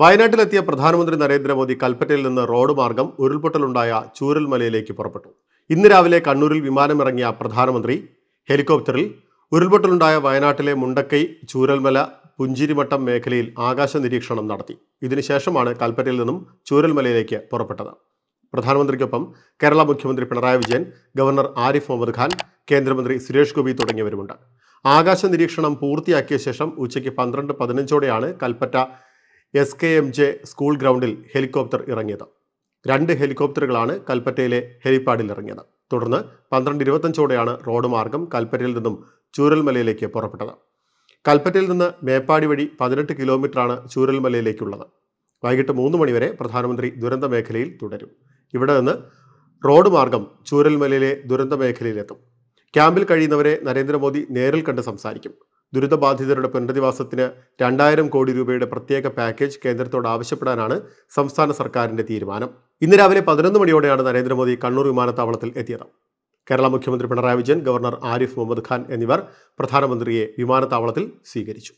വയനാട്ടിലെത്തിയ പ്രധാനമന്ത്രി നരേന്ദ്രമോദി കൽപ്പറ്റയിൽ നിന്ന് റോഡ് മാർഗം ഉരുൾപൊട്ടലുണ്ടായ ചൂരൽമലയിലേക്ക് പുറപ്പെട്ടു. ഇന്ന് രാവിലെ കണ്ണൂരിൽ വിമാനമിറങ്ങിയ പ്രധാനമന്ത്രി ഹെലികോപ്റ്ററിൽ ഉരുൾപൊട്ടലുണ്ടായ വയനാട്ടിലെ മുണ്ടക്കൈ ചൂരൽമല പുഞ്ചിരിമട്ടം മേഖലയിൽ ആകാശ നിരീക്ഷണം നടത്തി. ഇതിനുശേഷമാണ് കൽപ്പറ്റയിൽ നിന്നും ചൂരൽമലയിലേക്ക് പുറപ്പെട്ടത്. പ്രധാനമന്ത്രിക്കൊപ്പം കേരള മുഖ്യമന്ത്രി പിണറായി വിജയൻ ഗവർണർ ആരിഫ് മുഹമ്മദ് ഖാൻ കേന്ദ്രമന്ത്രി സുരേഷ് ഗോപി തുടങ്ങിയവരുമുണ്ട്. ആകാശ നിരീക്ഷണം പൂർത്തിയാക്കിയ ശേഷം ഉച്ചയ്ക്ക് പന്ത്രണ്ട് പതിനഞ്ചോടെയാണ് Kalpetta S K M J school ഗ്രൗണ്ടിൽ ഹെലികോപ്റ്റർ ഇറങ്ങിയത്. രണ്ട് ഹെലികോപ്റ്ററുകളാണ് കൽപ്പറ്റയിലെ ഹെലിപ്പാഡിൽ ഇറങ്ങിയത്. തുടർന്ന് പന്ത്രണ്ട് ഇരുപത്തഞ്ചോടെയാണ് റോഡ് മാർഗം കൽപ്പറ്റയിൽ നിന്നും ചൂരൽമലയിലേക്ക് പുറപ്പെട്ടത്. കൽപ്പറ്റയിൽ നിന്ന് മേപ്പാടി വഴി പതിനെട്ട് കിലോമീറ്ററാണ് ചൂരൽമലയിലേക്കുള്ളത്. വൈകിട്ട് മൂന്ന് മണിവരെ പ്രധാനമന്ത്രി ദുരന്ത മേഖലയിൽ തുടരും. ഇവിടെ നിന്ന് റോഡ് മാർഗം ചൂരൽമലയിലെ ദുരന്ത മേഖലയിലെത്തും. ക്യാമ്പിൽ കഴിയുന്നവരെ നരേന്ദ്രമോദി നേരിൽ കണ്ട് സംസാരിക്കും. ദുരിതബാധിതരുടെ പുനരധിവാസത്തിന് രണ്ടായിരം കോടി രൂപയുടെ പ്രത്യേക പാക്കേജ് കേന്ദ്രത്തോട് ആവശ്യപ്പെടാനാണ് സംസ്ഥാന സർക്കാരിന്റെ തീരുമാനം. ഇന്ന് രാവിലെ പതിനൊന്ന് മണിയോടെയാണ് നരേന്ദ്രമോദി കണ്ണൂർ വിമാനത്താവളത്തിൽ എത്തിയത്. കേരള മുഖ്യമന്ത്രി പിണറായി വിജയൻ ഗവർണർ ആരിഫ് മുഹമ്മദ് ഖാൻ എന്നിവർ പ്രധാനമന്ത്രിയെ വിമാനത്താവളത്തിൽ സ്വീകരിച്ചു.